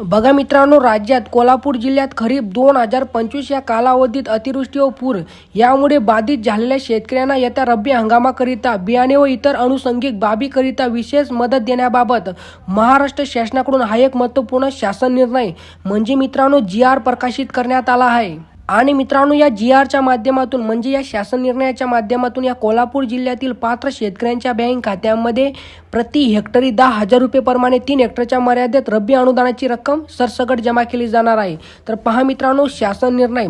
बघा मित्रांनो राज्यात कोल्हापूर जिल्ह्यात खरीप दोन हजार पंचवीस या कालावधीत अतिवृष्टी व पूर यामुळे बाधित झालेल्या शेतकऱ्यांना येत्या रब्बी हंगामाकरिता बियाणे व इतर अनुषंगिक बाबीकरिता विशेष मदत देण्याबाबत महाराष्ट्र शासनाकडून हा एक महत्त्वपूर्ण शासन निर्णय म्हणजे मित्रांनो जी आर प्रकाशित करण्यात आला आहे. आणि मित्रांनो या जी आरच्या माध्यमातून म्हणजे या शासन निर्णयाच्या माध्यमातून या कोल्हापूर जिल्ह्यातील पात्र शेतकऱ्यांच्या बँक खात्यामध्ये प्रति हेक्टरी दहा हजार रुपये प्रमाणे तीन हेक्टरच्या मर्यादेत रब्बी अनुदानाची रक्कम सरसकट जमा केली जाणार आहे. तर पहा मित्रांनो शासन निर्णय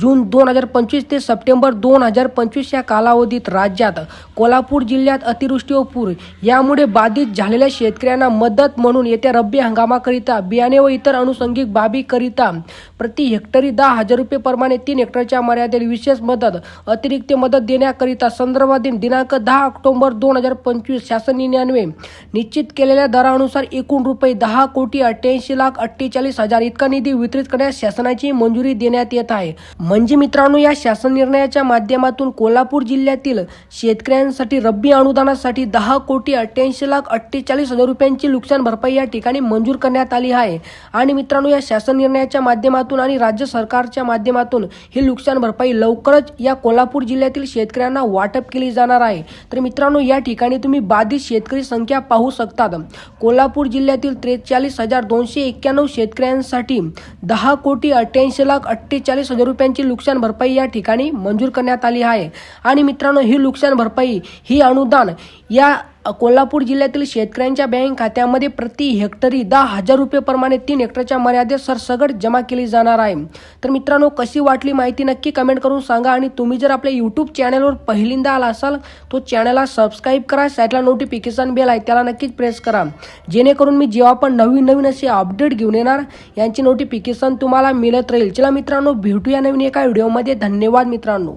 जून दोन हजार पंचवीस ते सप्टेंबर दोन हजार पंचवीस या कालावधीत राज्यात कोल्हापूर जिल्ह्यात अतिवृष्टी व पूर यामुळे बाधित झालेल्या शेतकऱ्यांना मदत म्हणून येत्या रब्बी हंगामाकरिता बियाणे व इतर अनुषंगिक बाबीकरिता प्रति हेक्टरी दहा हजार रुपये प्रमाणे तीन हेक्टरच्या मर्यादेत विशेष मदत अतिरिक्त मदत देण्याकरिता संदर्भातील दिनांक दहा ऑक्टोबर दोन हजार पंचवीस शासन निर्णयान्वये निश्चित केलेल्या दरानुसार एकूण रुपये दहा कोटी अठ्ठ्याऐंशी लाख अठ्ठेचाळीस हजार इतका निधी वितरित करण्यास शासनाची मंजुरी देण्यात येत आहे. म्हणजे मित्रांनो या शासन निर्णयाच्या माध्यमातून कोल्हापूर जिल्ह्यातील शेतकऱ्यांसाठी रब्बी अनुदानासाठी दहा कोटी अठ्ठ्याऐंशी लाख अठ्ठेचाळीस हजार रुपयांची नुकसान भरपाई या ठिकाणी मंजूर करण्यात आली आहे. आणि मित्रांनो या शासन निर्णयाच्या माध्यमातून आणि राज्य सरकारच्या माध्यमातून माध्यमातून ही नुकसान भरपाई लवकरच या कोल्हापूर जिल्ह्यातील शेतकऱ्यांना वाटप केली जाणार आहे. तर मित्रांनो या ठिकाणी तुम्ही बाधित शेतकरी संख्या पाहू शकतात. कोल्हापूर जिल्ह्यातील त्रेचाळीस हजार दोनशे एक्क्याण्णव शेतकऱ्यांसाठी दहा कोटी अठ्ठ्याऐंशी लाख अठ्ठेचाळीस हजार रुपयांची नुकसान भरपाई या ठिकाणी मंजूर करण्यात आली आहे. आणि मित्रांनो ही नुकसान भरपाई ही अनुदान या कोल्हापूर जिल्ह्यातील शेतकऱ्यांच्या बँक खात्यामध्ये प्रति हेक्टरी दहा हजार रुपये प्रमाणे तीन हेक्टरच्या मर्यादेत सरसगट जमा केली जाणार आहे. तर मित्रांनो कशी वाटली माहिती नक्की कमेंट करून सांगा आणि तुम्ही जर आपल्या यूट्यूब चॅनलवर पहिल्यांदा आला असाल तो चॅनलला सबस्क्राईब करा साईडला नोटिफिकेशन बेल आहे त्याला नक्कीच प्रेस करा. जेणेकरून मी जेव्हा पण नवीन नवीन असे अपडेट घेऊन येणार यांची नोटिफिकेशन तुम्हाला मिळत राहील. चला मित्रांनो भेटूया नवीन एका व्हिडिओमध्ये धन्यवाद मित्रांनो.